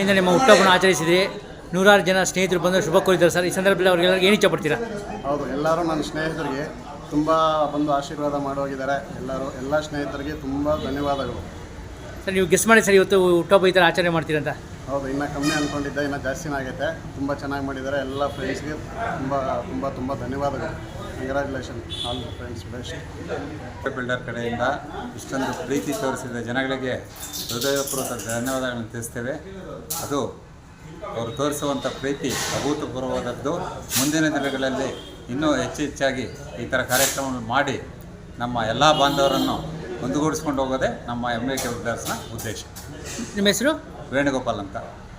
ಇಂದ ನಿಮ್ಮ ಹುಟ್ಟಹಬ್ಬನ ಆಚರಿಸಿದ್ರಿ. ನೂರಾರು ಜನ ಸ್ನೇಹಿತರು ಬಂದು ಶುಭ ಕೋರಿದ್ದಾರೆ ಸರ್. ಈ ಸಂದರ್ಭದಲ್ಲಿ ಅವ್ರಿಗೆಲ್ಲ ಏನು ಇಷ್ಟಪಡ್ತೀರಾ ಹೌದು ಎಲ್ಲರೂ ನನ್ನ ಸ್ನೇಹಿತರಿಗೆ ತುಂಬ ಬಂದು ಆಶೀರ್ವಾದ ಮಾಡೋಗಿದ್ದಾರೆ ಎಲ್ಲರೂ ಎಲ್ಲ ಸ್ನೇಹಿತರಿಗೆ ತುಂಬ ಧನ್ಯವಾದಗಳು. ಸರ್ ನೀವು ಗೆಸ್ ಮಾಡಿ ಸರ್ ಇವತ್ತು ಹುಟ್ಟಹಬ್ಬ ಈ ಥರ ಆಚರಣೆ ಮಾಡ್ತೀರಂತ. ಹೌದು ಇನ್ನೂ ಕಮ್ಮಿ ಅಂದ್ಕೊಂಡಿದ್ದೆ ಇನ್ನೂ ಜಾಸ್ತಿನೇ ಆಗುತ್ತೆ ತುಂಬ ಚೆನ್ನಾಗಿ ಮಾಡಿದ್ದಾರೆ ಎಲ್ಲ ಫ್ರೆಂಡ್ಸ್ಗೆ ತುಂಬ ತುಂಬ ತುಂಬ ಧನ್ಯವಾದಗಳು. Congratulation all friends best builder ಕಡೆಯಿಂದ ಇಷ್ಟೊಂದು ಪ್ರೀತಿ ತೋರಿಸಿದ ಜನಗಳಿಗೆ ಹೃದಯಪೂರ್ವಕ ಧನ್ಯವಾದಗಳನ್ನು ತಿಳಿಸ್ತೇವೆ. ಅದು ಅವರು ತೋರಿಸುವಂಥ ಪ್ರೀತಿ ಅಭೂತಪೂರ್ವವಾದದ್ದು. ಮುಂದಿನ ದಿನಗಳಲ್ಲಿ ಇನ್ನೂ ಹೆಚ್ಚು ಹೆಚ್ಚಾಗಿ ಈ ಥರ ಕಾರ್ಯಕ್ರಮವನ್ನು ಮಾಡಿ ನಮ್ಮ ಎಲ್ಲ ಬಾಂಧವರನ್ನು ಒಂದುಗೂಡಿಸ್ಕೊಂಡು ಹೋಗೋದೇ ನಮ್ಮ ಎಂ ಎ ಕೆ ಬಿಲ್ಡರ್ಸ್ನ ಉದ್ದೇಶ. ನಿಮ್ಮ ಹೆಸರು? ವೇಣುಗೋಪಾಲ್ ಅಂತ ಿ.